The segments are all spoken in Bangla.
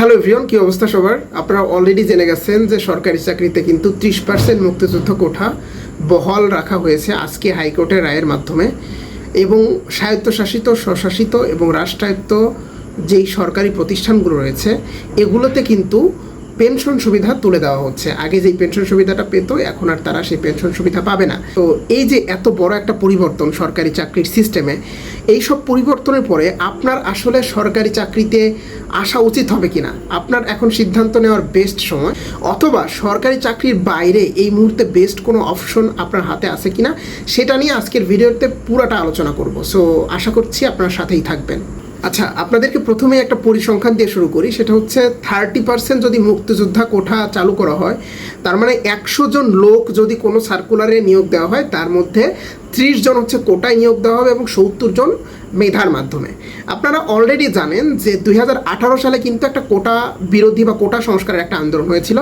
হ্যালো ভিয়ন কি অবস্থা সবার? আপনারা অলরেডি জেনে গেছেন যে সরকারি চাকরিতে কিন্তু ত্রিশ পার্সেন্ট মুক্তিযুদ্ধ কোঠা বহাল রাখা হয়েছে আজকে হাইকোর্টের রায়ের মাধ্যমে। এবং স্বায়ত্তশাসিত, স্বশাসিত এবং রাষ্ট্রায়ত্ত যেই সরকারি প্রতিষ্ঠানগুলো রয়েছে, এগুলোতে কিন্তু পেনশন সুবিধা তুলে দেওয়া হচ্ছে। আগে যেই পেনশন সুবিধাটা পেতো, এখন আর তারা সেই পেনশন সুবিধা পাবে না। তো এই যে এত বড় একটা পরিবর্তন সরকারি চাকরির সিস্টেমে এই সব পরিবর্তনের পরে আপনার আসলে সরকারি চাকরিতে আসা উচিত হবে কিনা? আপনার এখন সিদ্ধান্ত নেওয়ার বেস্ট সময়। অথবা সরকারি চাকরির বাইরে এই মুহূর্তে বেস্ট কোনো অপশন আপনার হাতে আছে কিনা, সেটা নিয়ে আজকের ভিডিওতে পুরোটা আলোচনা করব। সো আশা করছি আপনার সাথেই থাকবেন। আচ্ছা আপনাদেরকে প্রথমে একটা পরিসংখ্যান দিয়ে শুরু করি। সেটা হচ্ছে থার্টি পার্সেন্ট যদি মুক্তিযোদ্ধা কোঠা চালু করা হয়, তার মানে একশো জন লোক যদি কোনো সার্কুলারে নিয়োগ দেওয়া হয়, তার মধ্যে ত্রিশ জন হচ্ছে কোটায় নিয়োগ দেওয়া হবে এবং সত্তর জন মেধার মাধ্যমে। আপনারা অলরেডি জানেন যে দুই হাজার আঠারো সালে কিন্তু একটা কোটা বিরোধী বা কোটা সংস্কারের একটা আন্দোলন হয়েছিল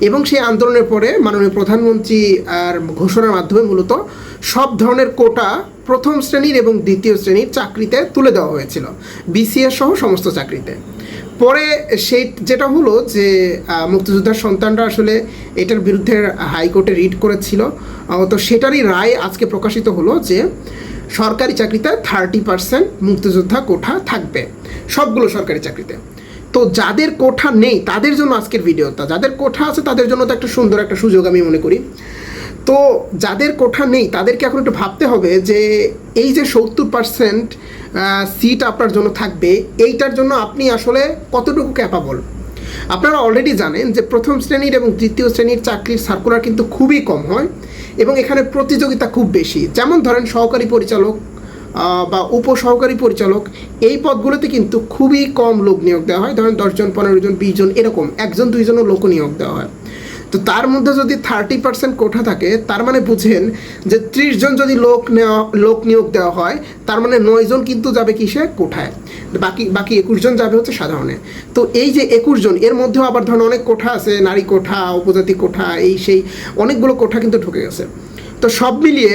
এবং সেই আন্দোলনের পরে মাননীয় প্রধানমন্ত্রী আর ঘোষণার মাধ্যমে মূলত সব ধরনের কোটা প্রথম শ্রেণির এবং দ্বিতীয় শ্রেণির চাকরিতে তুলে দেওয়া হয়েছিল। বিসিএস সহ সমস্ত চাকরিতে। পরে সেই যেটা হলো যে মুক্তিযোদ্ধার সন্তানরা আসলে এটার বিরুদ্ধে হাইকোর্টে রিট করেছিল। তো সেটারই রায় আজকে প্রকাশিত হলো যে, সরকারি চাকরিতে থার্টি পার্সেন্ট মুক্তিযোদ্ধা কোঠা থাকবে। সবগুলো সরকারি চাকরিতে। তো যাদের কোঠা নেই, তাদের জন্য আজকের ভিডিওটা যাদের কোঠা আছে, তাদের জন্য তো একটা সুন্দর একটা সুযোগ আমি মনে করি। তো যাদের কোঠা নেই, তাদেরকে এখন একটু ভাবতে হবে যে এই যে সত্তর পার্সেন্ট সিট আপনার জন্য থাকবে, এইটার জন্য আপনি আসলে কতটুকু ক্যাপাবল আপনারা অলরেডি জানেন যে প্রথম শ্রেণির এবং তৃতীয় শ্রেণির চাকরির সার্কুলার কিন্তু খুবই কম হয় এবং এখানে প্রতিযোগিতা খুব বেশি। যেমন ধরেন সহকারী পরিচালক বা উপসহকারী পরিচালক, এই পদগুলোতে কিন্তু খুবই কম লোক নিয়োগ দেওয়া হয়। ধরেন দশজন পনেরো জন, বিশ জন, এরকম একজন, দুইজনও লোক নিয়োগ দেওয়া হয়। তো তার মধ্যে যদি থার্টি পার্সেন্ট কোঠা থাকে, তার মানে বুঝেন যে ত্রিশ জন যদি লোক নেওয়া, লোক নিয়োগ দেওয়া হয়, তার মানে নয় জন কিন্তু যাবে কিসে? কোঠায়। বাকি বাকি একুশ জন যাবে হচ্ছে সাধারণে। তো এই যে একুশ জন, এর মধ্যেও আবার ধরুন অনেক কোঠা আছে, নারী কোঠা, উপজাতি কোঠা, এই সেই অনেকগুলো কোঠা কিন্তু ঢুকে গেছে। তো সব মিলিয়ে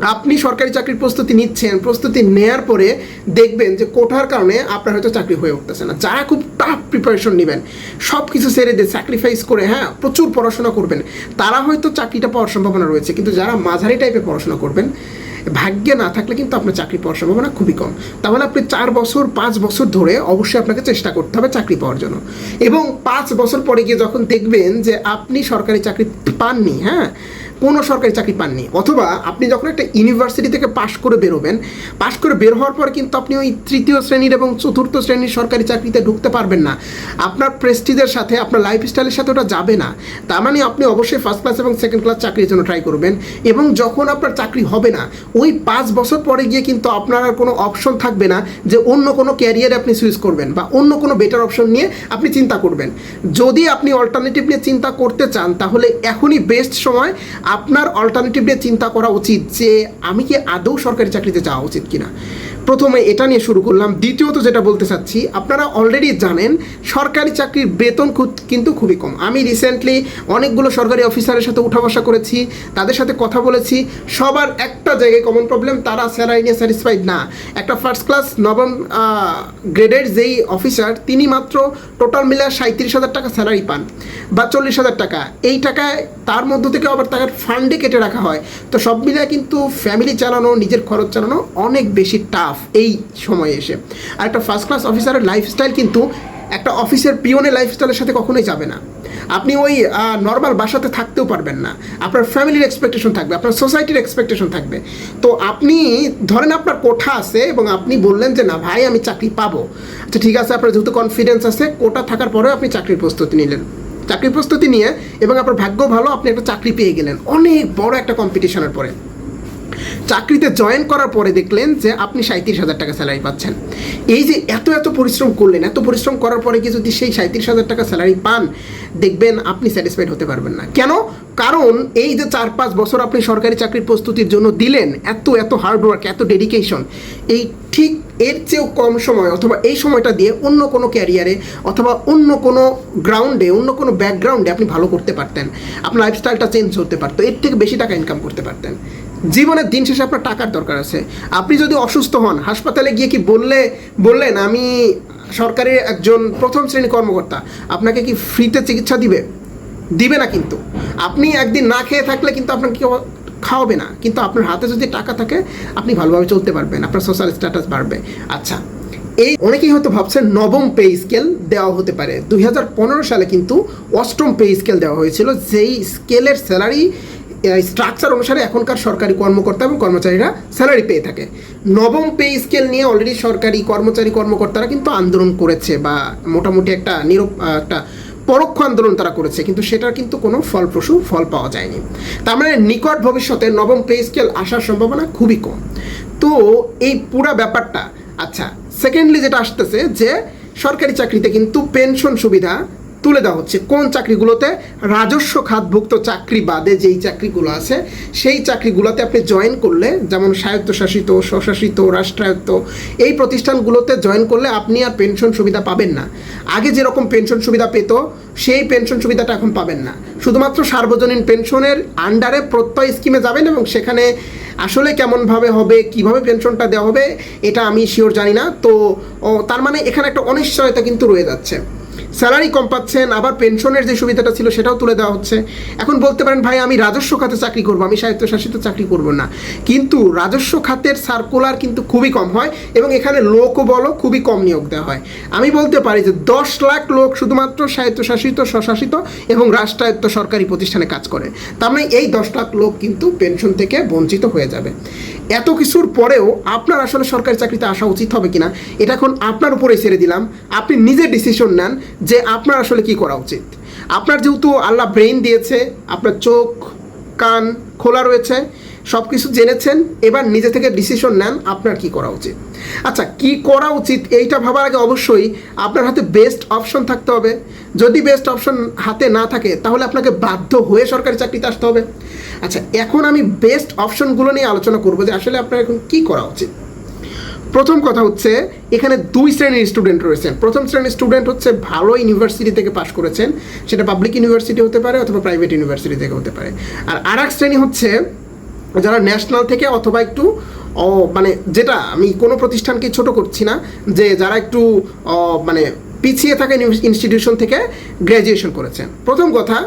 আপনি সরকারি চাকরির প্রস্তুতি নিচ্ছেন, প্রস্তুতি নেয়ার পরে দেখবেন যে কোঠার কারণে আপনার হয়তো চাকরি হয়ে উঠতেছে না। যারা খুব টাফ প্রিপারেশন নেবেন সব কিছু ছেড়ে দিয়ে স্যাক্রিফাইস করে হ্যাঁ প্রচুর পড়াশোনা করবেন, তারা হয়তো চাকরিটা পাওয়ার সম্ভাবনা রয়েছে। কিন্তু যারা মাঝারি টাইপের পড়াশোনা করবেন, ভাগ্যে না থাকলে কিন্তু আপনার চাকরি পাওয়ার সম্ভাবনা খুবই কম। তাহলে আপনি চার বছর, পাঁচ বছর ধরে অবশ্যই আপনাকে চেষ্টা করতে হবে চাকরি পাওয়ার জন্য। এবং পাঁচ বছর পরে গিয়ে যখন দেখবেন যে আপনি সরকারি চাকরি পাননি হ্যাঁ কোনো সরকারি চাকরি পাননি। অথবা আপনি যখন একটা ইউনিভার্সিটি থেকে পাশ করে বেরোবেন পাশ করে বের হওয়ার পর কিন্তু আপনি ওই তৃতীয় শ্রেণির এবং চতুর্থ শ্রেণির সরকারি চাকরিতে ঢুকতে পারবেন না। আপনার প্রেস্টিজের সাথে, আপনার লাইফস্টাইলের সাথে ওটা যাবে না। তার মানে আপনি অবশ্যই ফার্স্ট ক্লাস এবং সেকেন্ড ক্লাস চাকরির জন্য ট্রাই করবেন এবং যখন আপনার চাকরি হবে না, ওই পাঁচ বছর পরে গিয়ে কিন্তু আপনার আর কোনো অপশন থাকবে না যে অন্য কোনো ক্যারিয়ারে আপনি সুইচ করবেন বা অন্য কোনো বেটার অপশন নিয়ে আপনি চিন্তা করবেন। যদি আপনি অল্টারনেটিভ নিয়ে চিন্তা করতে চান, তাহলে এখনই বেস্ট সময় আপনার অল্টারনেটিভ নিয়ে চিন্তা করা উচিত যে আমি কি আদৌ সরকারি চাকরিতে যাওয়া উচিত কিনা। প্রথমে এটা নিয়ে শুরু করলাম। দ্বিতীয়ত যেটা বলতে চাচ্ছি, আপনারা অলরেডি জানেন, সরকারি চাকরির বেতন কিন্তু খুবই কম। আমি রিসেন্টলি অনেকগুলো সরকারি অফিসারের সাথে উঠা বসা করেছি, তাদের সাথে কথা বলেছি। সবার একটা জায়গায় কমন প্রবলেম তারা স্যালারি নিয়ে স্যাটিসফাইড না। একটা ফার্স্ট ক্লাস নবম গ্রেডের যেই অফিসার তিনি মাত্র টোটাল মিলে সাঁত্রিশ হাজার টাকা স্যালারি পান বা চল্লিশ হাজার টাকা। এই টাকায় তার মধ্য থেকে আবার তার ফান্ডে কেটে রাখা হয়। তো সব মিলিয়ে কিন্তু ফ্যামিলি চালানো, নিজের খরচ চালানো অনেক বেশি টাফ এই সময়ে এসে। আর একটা ফার্স্ট ক্লাস অফিসারের লাইফস্টাইল কিন্তু একটা অফিসের পিওনের লাইফস্টাইলের সাথে কখনোই যাবে না। আপনি ওই নর্মাল বাসাতে থাকতেও পারবেন না। আপনার ফ্যামিলির এক্সপেকটেশন থাকবে, আপনার সোসাইটির এক্সপেকটেশন থাকবে। তো আপনি, ধরেন আপনার কোঠা আছে এবং আপনি বললেন যে, না ভাই, আমি চাকরি পাবো। আচ্ছা ঠিক আছে, আপনার যেহেতু কনফিডেন্স আছে কোটা থাকার পরেও আপনি চাকরির প্রস্তুতি নিলেন। চাকরির প্রস্তুতি নিয়ে এবং আপনার ভাগ্য ভালো, আপনি একটা চাকরি পেয়ে গেলেন। অনেক বড় একটা কম্পিটিশনের পরে। চাকরিতে জয়েন করার পরে দেখলেন যে আপনি সাঁত্রিশ হাজার টাকা স্যালারি পাচ্ছেন। এই যে এত এত পরিশ্রম করলেন, এত পরিশ্রম করার পরে কি যদি সেই সাঁত্রিশ হাজার টাকা স্যালারি পান, দেখবেন আপনি স্যাটিসফাইড হতে পারবেন না। কেন? কারণ এই যে চার পাঁচ বছর আপনি সরকারি চাকরির প্রস্তুতির জন্য দিলেন, এত এত হার্ডওয়ার্ক এত ডেডিকেশন এই ঠিক এর চেয়েও কম সময় অথবা এই সময়টা দিয়ে অন্য কোনো ক্যারিয়ারে অথবা অন্য কোনো গ্রাউন্ডে অন্য কোনো ব্যাকগ্রাউন্ডে আপনি ভালো করতে পারতেন। আপনার লাইফস্টাইলটা চেঞ্জ হতে পারতো, এর থেকে বেশি টাকা ইনকাম করতে পারতেন। জীবনের দিন শেষে আপনার টাকার দরকার আছে। আপনি যদি অসুস্থ হন, হাসপাতালে গিয়ে কি বললে, বললেন, আমি সরকারি একজন প্রথম শ্রেণি কর্মকর্তা, আপনাকে কি ফ্রিতে চিকিৎসা দিবে? দিবে না কিন্তু। আপনি একদিন না খেয়ে থাকলে কিন্তু আপনাকে খাওয়াবে না। কিন্তু আপনার হাতে যদি টাকা থাকে, আপনি ভালোভাবে চলতে পারবেন, আপনার সোশ্যাল স্ট্যাটাস বাড়বে। আচ্ছা এই অনেকেই হয়তো ভাবছেন নবম পে স্কেল দেওয়া হতে পারে। দুই হাজার পনেরো সালে কিন্তু অষ্টম পে স্কেল দেওয়া হয়েছিল। যেই স্কেলের স্যালারি স্ট্রাকচার অনুসারে এখনকার সরকারি কর্মকর্তা এবং কর্মচারীরা স্যালারি পেয়ে থাকে। নবম পে স্কেল নিয়ে অলরেডি সরকারি কর্মচারী, কর্মকর্তারা কিন্তু আন্দোলন করেছে বা মোটামুটি একটা নিরপ একটা পরোক্ষ আন্দোলন তারা করেছে, কিন্তু সেটার কিন্তু কোনো ফলপ্রসূ ফল পাওয়া যায়নি। তার মানে নিকট ভবিষ্যতে নবম পে স্কেল আসার সম্ভাবনা খুবই কম। তো এই পুরা ব্যাপারটা আচ্ছা সেকেন্ডলি যেটা আসতেছে যে সরকারি চাকরিতে কিন্তু পেনশন সুবিধা তুলে দেওয়া হচ্ছে। কোন চাকরিগুলোতে রাজস্ব খাতভুক্ত চাকরি বাদে যেই চাকরিগুলো আছে, সেই চাকরিগুলোতে আপনি জয়েন করলে, যেমন স্বায়ত্তশাসিত, স্বশাসিত, রাষ্ট্রায়ত্ত, এই প্রতিষ্ঠানগুলোতে জয়েন করলে আপনি আর পেনশন সুবিধা পাবেন না। আগে যেরকম পেনশন সুবিধা পেত, সেই পেনশন সুবিধাটা এখন পাবেন না। শুধুমাত্র সার্বজনীন পেনশনের আন্ডারে প্রত্যয় স্কিমে যাবেন এবং সেখানে আসলে কেমনভাবে হবে, কীভাবে পেনশনটা দেওয়া হবে, এটা আমি শিওর জানি না। তো তার মানে এখানে একটা অনিশ্চয়তা কিন্তু রয়ে যাচ্ছে। স্যালারি কম পাচ্ছেন, আবার পেনশনের যে সুবিধাটা ছিল সেটাও তুলে দেওয়া হচ্ছে। এখন বলতে পারেন, ভাই, আমি রাজস্ব খাতে চাকরি করব, আমি স্বায়ত্তশাসিত চাকরি করব না। কিন্তু রাজস্ব খাতের সার্কুলার কিন্তু খুবই কম হয় এবং এখানে লোকও বলো, খুবই কম নিয়োগ দেওয়া হয়। আমি বলতে পারি যে দশ লাখ লোক শুধুমাত্র স্বায়ত্তশাসিত, স্বশাসিত এবং রাষ্ট্রায়ত্ত সরকারি প্রতিষ্ঠানে কাজ করে। তার মানে এই দশ লাখ লোক কিন্তু পেনশন থেকে বঞ্চিত হয়ে যাবে। এত কিছুর পরেও আপনার আসলে সরকারি চাকরিতে আসা উচিত হবে কিনা, এটা এখন আপনার উপরে ছেড়ে দিলাম। আপনি নিজে ডিসিশন নেন যে আপনার আসলে কি করা উচিত? আপনার যেহেতু আল্লাহ ব্রেইন দিয়েছে, আপনার চোখ, কান খোলা রয়েছে সব কিছু জেনেছেন, এবার নিজে থেকে ডিসিশন নেন আপনার কি করা উচিত। আচ্ছা কি করা উচিত এইটা ভাবার আগে অবশ্যই আপনার হাতে বেস্ট অপশন থাকতে হবে। যদি বেস্ট অপশন হাতে না থাকে, তাহলে আপনাকে বাধ্য হয়ে সরকারি চাকরিতে আসতে হবে। আচ্ছা এখন আমি বেস্ট অপশনগুলো নিয়ে আলোচনা করব যে আসলে আপনার এখন কি করা উচিত? প্রথম কথা হচ্ছে এখানে দুই শ্রেণির স্টুডেন্ট রয়েছেন। প্রথম শ্রেণির স্টুডেন্ট হচ্ছে ভালো ইউনিভার্সিটি থেকে পাশ করেছেন সেটা পাবলিক ইউনিভার্সিটি হতে পারে অথবা প্রাইভেট ইউনিভার্সিটি থেকে হতে পারে। আর আর এক শ্রেণি হচ্ছে যারা ন্যাশনাল থেকে অথবা একটু ও, মানে যেটা আমি কোনো প্রতিষ্ঠানকে ছোট করছি না যে যারা একটু মানে পিছিয়ে থাকা ইনস্টিটিউশন থেকে গ্র্যাজুয়েশন করেছেন। প্রথম কথা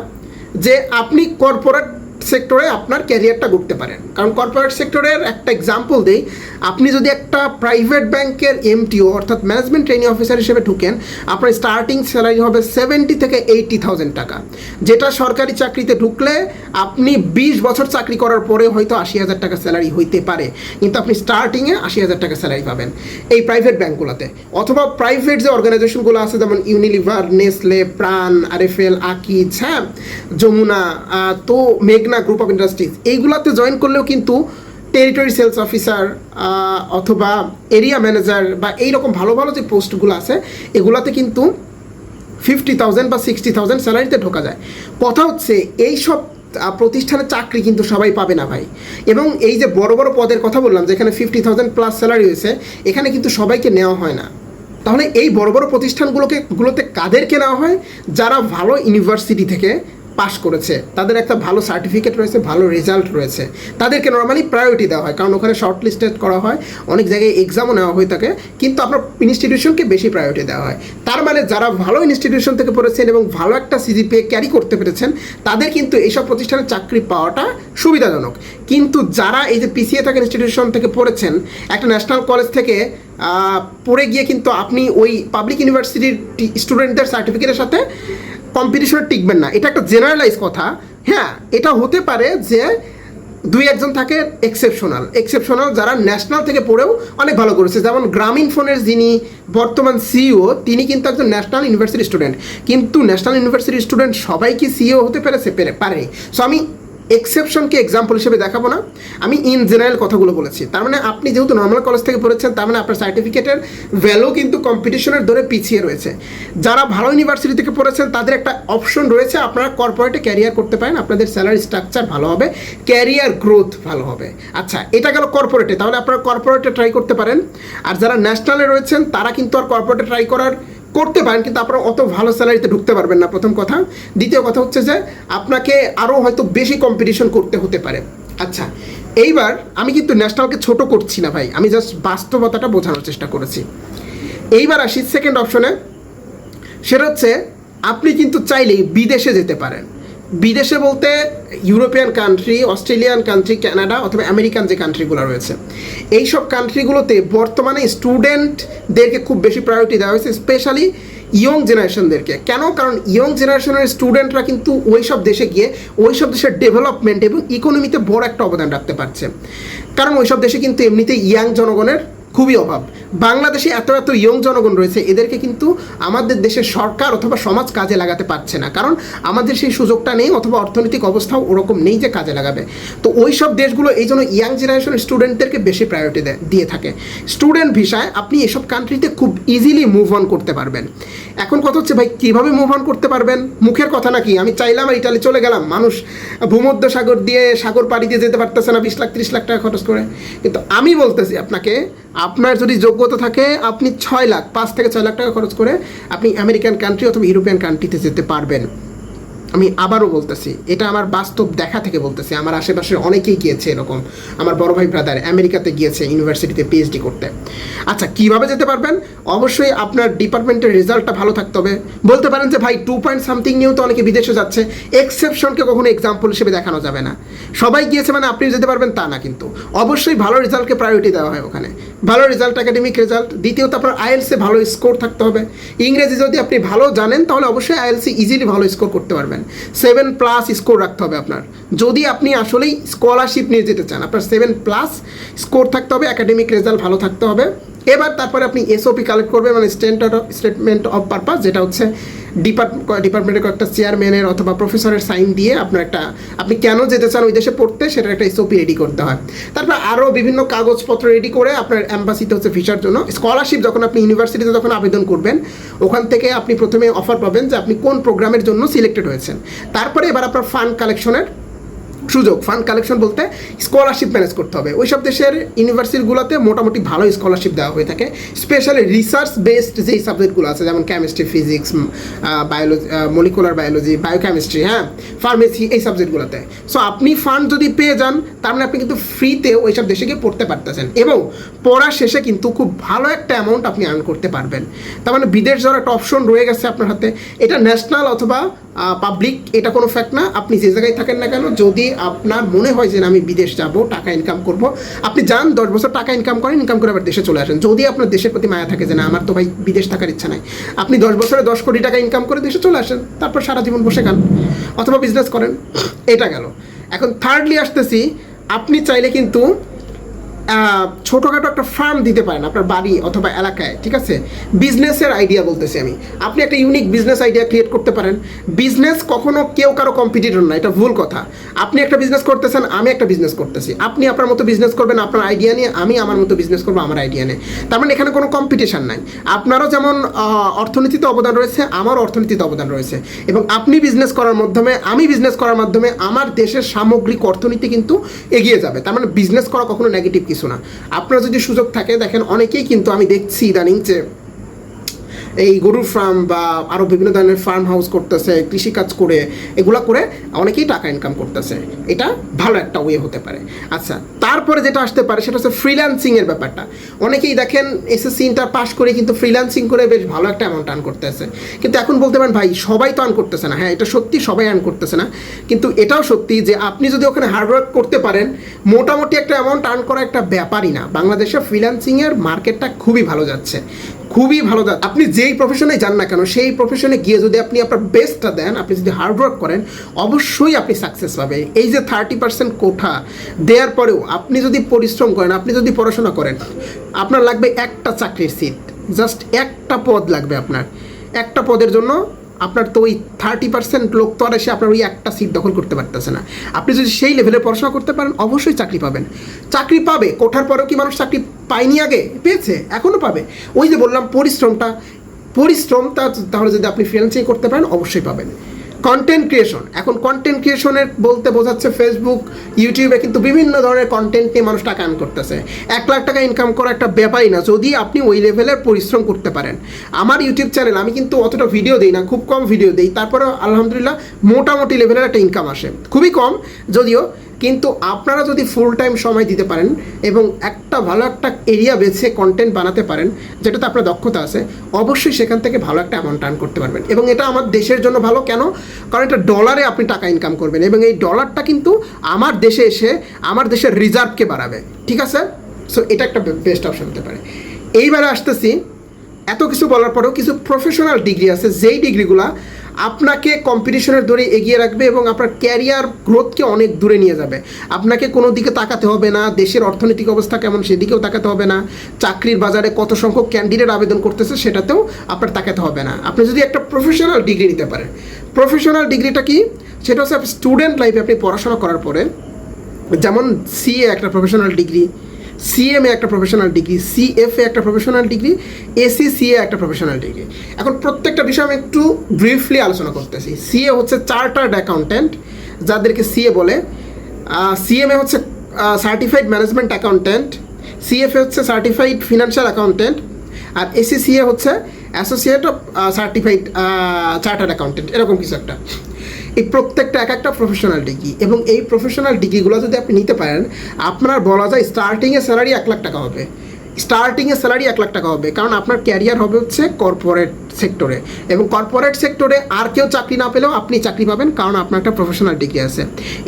যে আপনি কর্পোরেট সেক্টরে আপনার ক্যারিয়ারটা করতে পারেন। কারণ কর্পোরেট সেক্টরের একটা এক্সাম্পল দিই আপনি যদি একটা প্রাইভেট ব্যাংকের এমটিও অর্থাৎ ম্যানেজমেন্ট ট্রেনিং অফিসার হিসেবে ঢুকেন, আপনার স্টার্টিং স্যালারি হবে সেভেন্টি থেকে এইটি থাউজেন্ড টাকা। যেটা সরকারি চাকরিতে ঢুকলে আপনি বিশ বছর চাকরি করার পরে হয়তো আশি হাজার টাকা স্যালারি হইতে পারে, কিন্তু আপনি স্টার্টিংয়ে আশি হাজার টাকা স্যালারি পাবেন এই প্রাইভেট ব্যাংকগুলোতে অথবা প্রাইভেট যে অর্গানাইজেশনগুলো আছে, যেমন Unilever Nestle Pran RFL Akij হ্যাঁ যমুনা তো মেঘনা গ্রুপ অফ ইন্ডাস্ট্রিজ এইগুলোতে জয়েন করলেও কিন্তু টেরিটরি সেলস অফিসার অথবা এরিয়া ম্যানেজার বা এইরকম ভালো ভালো যে পোস্টগুলো আছে, এগুলাতে কিন্তু ফিফটি থাউজেন্ড বা সিক্সটি থাউজেন্ড স্যালারিতে ঢোকা যায়। কথা হচ্ছে এই সব প্রতিষ্ঠানে চাকরি কিন্তু সবাই পাবে না ভাই। এবং এই যে বড় বড় পদের কথা বললাম, যেখানে ফিফটি থাউজেন্ড প্লাস স্যালারি হয়েছে এখানে কিন্তু সবাইকে নেওয়া হয় না। তাহলে এই বড় বড় প্রতিষ্ঠানগুলোকে, গুলোতে কাদেরকে নেওয়া হয়? যারা ভালো ইউনিভার্সিটি থেকে পাশ করেছে। তাদের একটা ভালো সার্টিফিকেট রয়েছে, ভালো রেজাল্ট রয়েছে। তাদেরকে নর্মালি প্রায়োরিটি দেওয়া হয়, কারণ ওখানে শর্ট লিস্টেড করা হয়, অনেক জায়গায় এক্সামও নেওয়া হয়ে থাকে, কিন্তু আপনার ইনস্টিটিউশনকে বেশি প্রায়োরিটি দেওয়া হয়। তার মানে যারা ভালো ইনস্টিটিউশন থেকে পড়েছেন এবং ভালো একটা সিজিপিএ ক্যারি করতে পেরেছেন, তাদের কিন্তু এইসব প্রতিষ্ঠানে চাকরি পাওয়াটা সুবিধাজনক। কিন্তু যারা এই যে পিছিয়ে থাকা ইনস্টিটিউশন থেকে পড়েছেন, একটা ন্যাশনাল কলেজ থেকে পড়ে গিয়ে কিন্তু আপনি ওই পাবলিক ইউনিভার্সিটির স্টুডেন্টদের সার্টিফিকেটের সাথে কম্পিটিশনে টিকবেন না। এটা একটা জেনারেলাইজ কথা। হ্যাঁ এটা হতে পারে যে দুই একজন থাকে এক্সেপশনাল এক্সেপশনাল যারা ন্যাশনাল থেকে পড়েও অনেক ভালো করেছে। যেমন গ্রামীণ ফোনের যিনি বর্তমান সিইও তিনি কিন্তু একজন ন্যাশনাল ইউনিভার্সিটি স্টুডেন্ট কিন্তু ন্যাশনাল ইউনিভার্সিটি স্টুডেন্ট সবাই কি সিইও হতে পেরেছে? পেরে পারে। সো আমি এক্সেপশনকে এক্সাম্পল হিসেবে দেখাবো না। আমি ইন জেনারেল কথাগুলো বলেছি। তার মানে আপনি যেহেতু নর্মাল কলেজ থেকে পড়েছেন, তার মানে আপনার সার্টিফিকেটের ভ্যালু কিন্তু কম্পিটিশনের দরে পিছিয়ে রয়েছে। যারা ভালো ইউনিভার্সিটি থেকে পড়েছেন, তাদের একটা অপশন রয়েছে, আপনারা কর্পোরেটে ক্যারিয়ার করতে পারেন, আপনাদের স্যালারি স্ট্রাকচার ভালো হবে ক্যারিয়ার গ্রোথ ভালো হবে। আচ্ছা এটা গেল কর্পোরেটে তাহলে আপনারা কর্পোরেটে ট্রাই করতে পারেন। আর যারা ন্যাশনালে রয়েছেন, তারা কিন্তু আর কর্পোরেটে ট্রাই করার করতে পারেন, কিন্তু আপনারা অত ভালো স্যালারিতে ঢুকতে পারবেন না, প্রথম কথা। দ্বিতীয় কথা হচ্ছে যে, আপনাকে আরও হয়তো বেশি কম্পিটিশন করতে হতে পারে। আচ্ছা এইবার আমি কিন্তু ন্যাশনালকে ছোট করছি না ভাই, আমি জাস্ট বাস্তবতাটা বোঝানোর চেষ্টা করেছি। এইবার আসি সেকেন্ড অপশনে সেটা হচ্ছে, আপনি কিন্তু চাইলেই বিদেশে যেতে পারেন। বিদেশে বলতে European country Australian country Canada অথবা আমেরিকান যে কান্ট্রিগুলো রয়েছে। এই সব কান্ট্রিগুলোতে বর্তমানে স্টুডেন্টদেরকে খুব বেশি প্রায়োরিটি দেওয়া হয়েছে স্পেশালি ইয়ং জেনারেশনদেরকে কেন? কারণ ইয়ং জেনারেশনের স্টুডেন্টরা কিন্তু ওই সব দেশে গিয়ে ওই সব দেশের ডেভেলপমেন্ট এবং ইকোনমিতে বড় একটা অবদান রাখতে পারছে। কারণ ওই সব দেশে কিন্তু এমনিতে ইয়াং জনগণের খুবই অভাব। বাংলাদেশে এত এত ইয়ং জনগণ রয়েছে, এদেরকে কিন্তু আমাদের দেশের সরকার অথবা সমাজ কাজে লাগাতে পারছে না। কারণ আমাদের সেই সুযোগটা নেই অথবা অর্থনৈতিক অবস্থাও ওরকম নেই যে কাজে লাগাবে। তো ওই সব দেশগুলো এই জন্য ইয়াং জেনারেশন স্টুডেন্টদেরকে বেশি প্রায়োরিটি দিয়ে থাকে। স্টুডেন্ট ভিসায় আপনি এসব কান্ট্রিতে খুব ইজিলি মুভ অন করতে পারবেন। এখন কথা হচ্ছে, ভাই, কীভাবে মুভ অন করতে পারবেন? মুখের কথা নাকি? আমি চাইলাম আর ইটালি চলে গেলাম। মানুষ ভূমধ্য সাগর দিয়ে সাগর পাড়ি দিয়ে যেতে পারতেছে না, বিশ লাখ, ত্রিশ লাখ টাকা খরচ করে। কিন্তু আমি বলতেছি আপনাকে আপনার যদি যোগ্যতা থাকে, আপনি ছয় লাখ, পাঁচ থেকে ছয় লাখ টাকা খরচ করে আপনি আমেরিকান কান্ট্রি অথবা ইউরোপিয়ান কান্ট্রিতে যেতে পারবেন। আমি আবারও বলতেছি, এটা আমার বাস্তব দেখা থেকে বলতেছি, আমার আশেপাশে অনেকেই গিয়েছে এরকম। আমার বড় ভাই ব্রাদার আমেরিকাতে গিয়েছে ইউনিভার্সিটিতে পিএইচডি করতে। আচ্ছা কীভাবে যেতে পারবেন? অবশ্যই আপনার ডিপার্টমেন্টের রেজাল্টটা ভালো থাকতে হবে। বলতে পারেন যে, ভাই টু পয়েন্ট সামথিং নিয়েও তো অনেকে বিদেশে যাচ্ছে। এক্সেপশনকে কখনো এক্সাম্পল হিসেবে দেখানো যাবে না। সবাই গিয়েছে মানে আপনি যেতে পারবেন তা না কিন্তু। অবশ্যই ভালো রেজাল্টকে প্রায়োরিটি দেওয়া হয় ওখানে। ভালো রেজাল্ট একাডেমিক রেজাল্ট দ্বিতীয়ত, আপনার আইএলসে ভালো স্কোর থাকতে হবে। ইংরেজি যদি আপনি ভালো জানেন, তাহলে অবশ্যই আইএলসি ইজিলি ভালো স্কোর করতে পারবেন। সেভেন প্লাস স্কোর রাখতে হবে আপনার। যদি আপনি আসলেই স্কলারশিপ নিয়ে যেতে চান, আপনার সেভেন প্লাস স্কোর থাকতে হবে একাডেমিক রেজাল্ট ভালো থাকতে হবে। এবার তারপরে আপনি এসওপি কালেক্ট করবেন মানে স্টেন্টার স্টেটমেন্ট অফ পারপাস যেটা হচ্ছে ডিপার্ট ডিপার্টমেন্টের কয়েকটা চেয়ারম্যানের অথবা প্রফেসরের সাইন দিয়ে আপনার একটা, আপনি কেন যেতে চান ওই দেশে পড়তে সেটার একটা এসওপি রেডি করতে হয়। তারপর আরও বিভিন্ন কাগজপত্র রেডি করে আপনার অ্যাম্বাসিতে হচ্ছে ভিসার জন্য। স্কলারশিপ যখন আপনি ইউনিভার্সিটিতে যখন আবেদন করবেন, ওখান থেকে আপনি প্রথমে অফার পাবেন যে আপনি কোন প্রোগ্রামের জন্য সিলেক্টেড হয়েছেন। তারপরে এবার আপনার ফান্ড কালেকশনের সুযোগ ফান্ড কালেকশন বলতে স্কলারশিপ ম্যানেজ করতে হবে। ওই সব দেশের ইউনিভার্সিটিগুলোতে মোটামুটি ভালো স্কলারশিপ দেওয়া হয়ে থাকে। স্পেশালি রিসার্চ বেসড যেই সাবজেক্টগুলো আছে, যেমন chemistry physics biology molecular biology biochemistry হ্যাঁ ফার্মেসি এই সাবজেক্টগুলোতে সো আপনি ফান্ড যদি পেয়ে যান, তার মানে আপনি কিন্তু ফ্রিতে ওই সব দেশে গিয়ে পড়তে পারতেছেন। এবং পড়া শেষে কিন্তু খুব ভালো একটা অ্যামাউন্ট আপনি আর্ন করতে পারবেন। তার মানে বিদেশ যাওয়ার একটা অপশন রয়ে গেছে আপনার হাতে। এটা ন্যাশনাল অথবা পাবলিক এটা কোনো ফ্যাক্ট না। আপনি যে জায়গায় থাকেন না কেন, যদি আপনার মনে হয় যে আমি বিদেশ যাব, টাকা ইনকাম করব, আপনি যান, দশ বছর টাকা ইনকাম করেন ইনকাম করে আবার দেশে চলে আসেন। যদি আপনার দেশের প্রতি মায়া থাকে যে না, আমার তো ভাই বিদেশ থাকার ইচ্ছা নাই, আপনি দশ বছরে দশ কোটি টাকা ইনকাম করে দেশে চলে আসেন, তারপর সারা জীবন বসে খান, অথবা বিজনেস করেন, এটা গেল। এখন থার্ডলি আসতেছি, আপনি চাইলে কিন্তু ছোটোখাটো একটা ফার্ম দিতে পারেন আপনার বাড়ি অথবা এলাকায়, ঠিক আছে? বিজনেসের আইডিয়া বলতেছি আমি। আপনি একটা ইউনিক বিজনেস আইডিয়া ক্রিয়েট করতে পারেন। বিজনেস কখনো কেউ কারও কম্পিটিটর না, এটা ভুল কথা। আপনি একটা বিজনেস করতেছেন, আমি একটা বিজনেস করতেছি। আপনি আপনার মতো বিজনেস করবেন, আপনার আইডিয়া নিয়ে, আমি আমার মতো বিজনেস করব, আমার আইডিয়া নিয়ে। তার মানে এখানে কোনো কম্পিটিশন নাই। আপনারও যেমন অর্থনীতিতে অবদান রয়েছে, আমারও অর্থনীতিতে অবদান রয়েছে। এবং আপনি বিজনেস করার মাধ্যমে, আমি বিজনেস করার মাধ্যমে, আমার দেশের সামগ্রিক অর্থনীতি কিন্তু এগিয়ে যাবে। তার মানে বিজনেস করা কখনো নেগেটিভ কিছু না। আপনার যদি সুযোগ থাকে দেখেন অনেকেই কিন্তু আমি দেখছি ইদানিং যে এই গরুর ফার্ম বা আরও বিভিন্ন ধরনের ফার্ম হাউস করতেছে কৃষিকাজ করে, এগুলো করে অনেকেই টাকা ইনকাম করতেছে। এটা ভালো একটা ওয়ে হতে পারে। আচ্ছা তারপরে যেটা আসতে পারে সেটা হচ্ছে ফ্রিল্যান্সিংয়ের ব্যাপারটা। অনেকেই দেখেন এসএসসি ইন্টার পাস করে কিন্তু ফ্রিল্যান্সিং করে বেশ ভালো একটা অ্যামাউন্ট আর্ন করতেছে। কিন্তু এখন বলতে পারেন, ভাই, সবাই তো আর্ন করতেছে না। হ্যাঁ এটা সত্যি সবাই আর্ন করতেছে না। কিন্তু এটাও সত্যি যে আপনি যদি ওখানে হার্ডওয়ার্ক করতে পারেন, মোটামুটি একটা অ্যামাউন্ট আর্ন করা একটা ব্যাপারই না। বাংলাদেশে ফ্রিল্যান্সিংয়ের মার্কেটটা খুবই ভালো যাচ্ছে। খুবই ভালো যাচ্ছে আপনি যেই প্রফেশনে যান না কেন, সেই প্রফেশনে গিয়ে যদি আপনি আপনার বেস্টটা দেন, আপনি যদি হার্ডওয়ার্ক করেন, অবশ্যই আপনি সাকসেস পাবেন। এই যে থার্টি পার্সেন্ট কোঠা, দেওয়ার পরেও আপনি যদি পরিশ্রম করেন, আপনি যদি পড়াশোনা করেন, আপনার লাগবে একটা চাকরির সিট জাস্ট একটা পদ লাগবে আপনার। একটা পদের জন্য আপনার তো ওই থার্টি পার্সেন্ট লোক তো আর এসে আপনার ওই একটা সিট দখল করতে পারতেছে না। আপনি যদি সেই লেভেলে পড়াশোনা করতে পারেন, অবশ্যই চাকরি পাবেন। চাকরি পাবে, কোঠার পরেও কি মানুষ চাকরি পায়নি আগে, পেয়েছে এখনও পাবে। ওই যে বললাম পরিশ্রমটা পরিশ্রম তা তাহলে যদি আপনি ফ্রিল্যান্সিং করতে পারেন, অবশ্যই পাবেন। কন্টেন্ট ক্রিয়েশন এখন কন্টেন্ট ক্রিয়েশনের বলতে বোঝাচ্ছে ফেসবুক ইউটিউবে কিন্তু বিভিন্ন ধরনের কন্টেন্ট নিয়ে মানুষ টাকা আর্ন করতেছে। এক লাখ টাকা ইনকাম করা একটা ব্যাপারই না, যদি আপনি ওই লেভেলের পরিশ্রম করতে পারেন। আমার ইউটিউব চ্যানেল আমি কিন্তু অতটা ভিডিও দিই না, খুব কম ভিডিও দিই তারপরে আলহামদুলিল্লাহ মোটামুটি লেভেলের একটা ইনকাম আসে। খুবই কম, যদিও কিন্তু আপনারা যদি ফুল টাইম সময় দিতে পারেন এবং একটা ভালো একটা এরিয়া বেছে কন্টেন্ট বানাতে পারেন, যেটাতে আপনার দক্ষতা আছে, অবশ্যই সেখান থেকে ভালো একটা অ্যামাউন্ট আর্ন করতে পারবেন। এবং এটা আমার দেশের জন্য ভালো। কেন? কারণ এটা ডলারে আপনি টাকা ইনকাম করবেন এবং এই ডলারটা কিন্তু আমার দেশে এসে আমার দেশের রিজার্ভকে বাড়াবে। ঠিক আছে? সো এটা একটা বেস্ট অপশন হতে পারে। এইবারে আসতেছি। এত কিছু বলার পরেও কিছু প্রফেশনাল ডিগ্রি আছে, যেই ডিগ্রিগুলা আপনাকে কম্পিটিশনের দৌড়ে এগিয়ে রাখবে এবং আপনার ক্যারিয়ার গ্রোথকে অনেক দূরে নিয়ে যাবে। আপনাকে কোনো দিকে তাকাতে হবে না, দেশের অর্থনৈতিক অবস্থা কেমন সেদিকেও তাকাতে হবে না, চাকরির বাজারে কত সংখ্যক ক্যান্ডিডেট আবেদন করতেছে সেটাতেও আপনার তাকাতে হবে না। আপনি যদি একটা প্রফেশনাল ডিগ্রি নিতে পারেন। প্রফেশনাল ডিগ্রিটা কি? সেটা হচ্ছে স্টুডেন্ট লাইফে আপনি পড়াশোনা করার পরে, যেমন সিএ একটা প্রফেশনাল ডিগ্রি সিএমএ একটা প্রফেশনাল ডিগ্রি সিএফএ একটা প্রফেশনাল ডিগ্রি এসিসিএ একটা প্রফেশনাল ডিগ্রি এখন প্রত্যেকটা বিষয় আমি একটু ব্রিফলি আলোচনা করতেছি। সিএ হচ্ছে চার্টার্ড অ্যাকাউন্ট্যান্ট যাদেরকে সিএ বলে। সিএমএ হচ্ছে সার্টিফাইড ম্যানেজমেন্ট অ্যাকাউন্ট্যান্ট সিএফএ হচ্ছে সার্টিফাইড ফিনান্সিয়াল অ্যাকাউন্ট্যান্ট আর এসি এসিসিএ হচ্ছে associate of certified chartered accountant এরকম কিছু একটা। এই প্রত্যেকটা এক একটা প্রফেশনাল ডিগ্রি এবং এই প্রফেশনাল ডিগ্রিগুলো যদি আপনি নিতে পারেন, আপনার বলা যায় স্টার্টিংয়ে স্যালারি এক লাখ টাকা হবে। স্টার্টিংয়ে স্যালারি এক লাখ টাকা হবে, কারণ আপনার ক্যারিয়ার হবে হচ্ছে কর্পোরেট সেক্টরে এবং কর্পোরেট সেক্টরে আর কেউ চাকরি না পেলেও আপনি চাকরি পাবেন, কারণ আপনার একটা প্রফেশনাল ডিগ্রি আছে।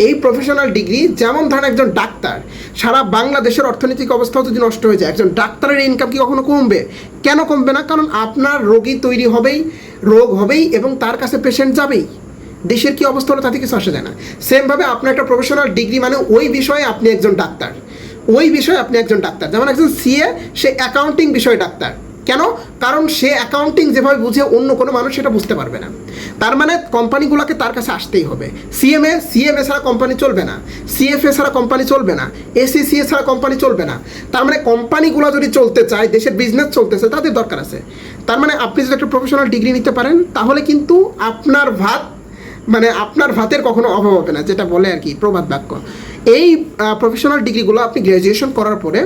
এই প্রফেশনাল ডিগ্রি যেমন ধরেন একজন ডাক্তার, সারা বাংলাদেশের অর্থনৈতিক অবস্থাও যদি নষ্ট হয়ে যায়, একজন ডাক্তারের ইনকাম কি কখনো কমবে? কেন কমবে না? কারণ আপনার রোগী তৈরি হবেই, রোগ হবেই এবং তার কাছে পেশেন্ট যাবেই। দেশের কি অবস্থা হলো তাতে কিছু আসে যায় না। সেমভাবে আপনার একটা প্রফেশনাল ডিগ্রি মানে ওই বিষয়ে আপনি একজন ডাক্তার। ওই বিষয়ে আপনি একজন ডাক্তার। যেমন একজন সিএ সে অ্যাকাউন্টিং বিষয়ে ডাক্তার। কেন? কারণ সে অ্যাকাউন্টিং যেভাবে বুঝে অন্য কোনো মানুষ সেটা বুঝতে পারবে না। তার মানে কোম্পানিগুলোকে তার কাছে আসতেই হবে। সিএমএ সিএমএ ছাড়া কোম্পানি চলবে না। সিএফএ ছাড়া কোম্পানি চলবে না। এসিসিএ ছাড়া কোম্পানি চলবে না। তার মানে কোম্পানিগুলো যদি চলতে চায়, দেশের বিজনেস চলতেছে, তাদের দরকার আছে। তার মানে আপনি যদি একটা প্রফেশনাল ডিগ্রি নিতে পারেন, তাহলে কিন্তু আপনার ভাত মানে আপনার ভাতের কখনো অভাব হবে না, যেটা বলে আর কি, প্রবাদ বাক্য। এই প্রফেশনাল ডিগ্রিগুলো আপনি গ্র্যাজুয়েশন করার পরে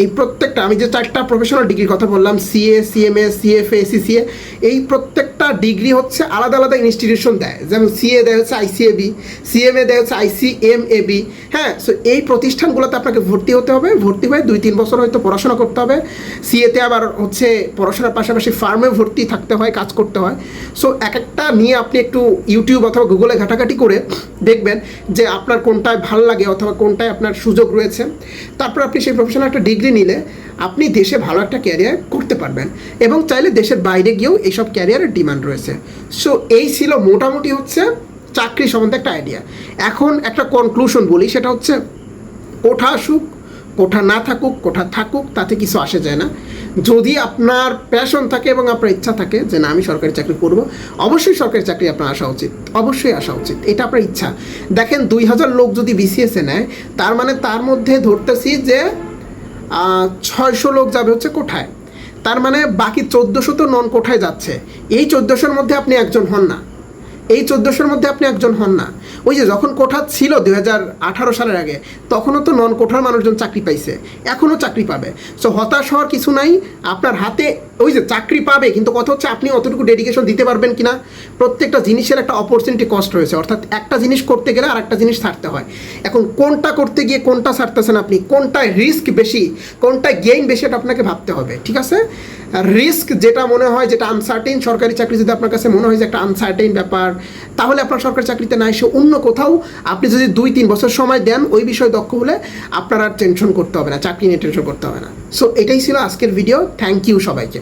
এই প্রত্যেকটা, আমি যে চারটা প্রফেশনাল ডিগ্রির কথা বললাম সিএ সিএমএ সিএফএ সিসিএ এই প্রত্যেকটা ডিগ্রি হচ্ছে আলাদা আলাদা ইনস্টিটিউশন দেয়। যেমন সিএ দেয় হচ্ছে আইসিএবি সিএমএ দেয় হচ্ছে আইসিএমএবি হ্যাঁ সো এই প্রতিষ্ঠানগুলোতে আপনাকে ভর্তি হতে হবে। ভর্তি হয়ে দুই তিন বছর হয়তো পড়াশোনা করতে হবে। সিএতে আবার হচ্ছে পড়াশোনার পাশাপাশি ফার্মে ভর্তি থাকতে হয়, কাজ করতে হয়। সো এক একটা নিয়ে আপনি একটু ইউটিউব অথবা গুগলে ঘাটাঘাটি করে দেখবেন যে আপনার কোনটায় ভালো লাগে অথবা কোনটায় আপনার সুযোগ রয়েছে। তারপর আপনি সেই প্রফেশনাল একটা ডিগ্রি নিলে আপনি দেশে ভালো একটা ক্যারিয়ার করতে পারবেন এবং চাইলে দেশের বাইরে গিয়েও এইসব ক্যারিয়ারের ডিমান্ড রয়েছে। সো এই ছিল মোটামুটি হচ্ছে চাকরি সম্বন্ধে একটা আইডিয়া এখন একটা কনক্লুশন বলি, সেটা হচ্ছে কোঠা আসুক, কোঠা না থাকুক, কোঠা থাকুক, তাতে কিছু আসে যায় না। যদি আপনার প্যাশন থাকে এবং আপনার ইচ্ছা থাকে যে না, আমি সরকারি চাকরি করব, অবশ্যই সরকারি চাকরি আপনার আসা উচিত। অবশ্যই আসা উচিত। এটা আপনার ইচ্ছা। দেখেন, দুই হাজার লোক যদি বিসিএসে নেয়, তার মানে তার মধ্যে ধরতেছি যে ছয়শো লোক যাবে হচ্ছে কোঠায়। তার মানে বাকি চোদ্দোশো তো নন কোঠায় যাচ্ছে। এই চোদ্দোশোর মধ্যে আপনি একজন হন না। এই চোদ্দোশোর মধ্যে আপনি একজন হন না। ওই যে যখন কোঠা ছিল দুই হাজার আঠারো সালের আগে, তখনও তো নন কোঠার মানুষজন চাকরি পাইছে। এখনও চাকরি পাবে। সো হতাশ হওয়ার কিছু নাই। আপনার হাতে ওই যে চাকরি পাবে, কিন্তু কথা হচ্ছে আপনি অতটুকু ডেডিকেশন দিতে পারবেন কিনা? প্রত্যেকটা জিনিসের একটা অপরচুনিটি কস্ট রয়েছে। অর্থাৎ একটা জিনিস করতে গেলে আর একটা জিনিস ছাড়তে হয়। এখন কোনটা করতে গিয়ে কোনটা ছাড়তেছেন আপনি? কোনটায় রিস্ক বেশি? কোনটায় গেইন বেশি? এটা আপনাকে ভাবতে হবে। ঠিক আছে? রিস্ক যেটা মনে হয় যেটা আনসার্টেন সরকারি চাকরি যদি আপনার কাছে মনে হয় যে একটা আনসার্টেন ব্যাপার, তাহলে আপনার সরকারি চাকরিতে না এসে অন্য কোথাও আপনি যদি দুই, তিন বছর সময় দেন, ওই বিষয়ে দক্ষ হলে আপনার আর টেনশন করতে হবে না, চাকরি নিয়ে টেনশন করতে হবে না। সো এটাই ছিল আজকের ভিডিও থ্যাংক ইউ সবাইকে।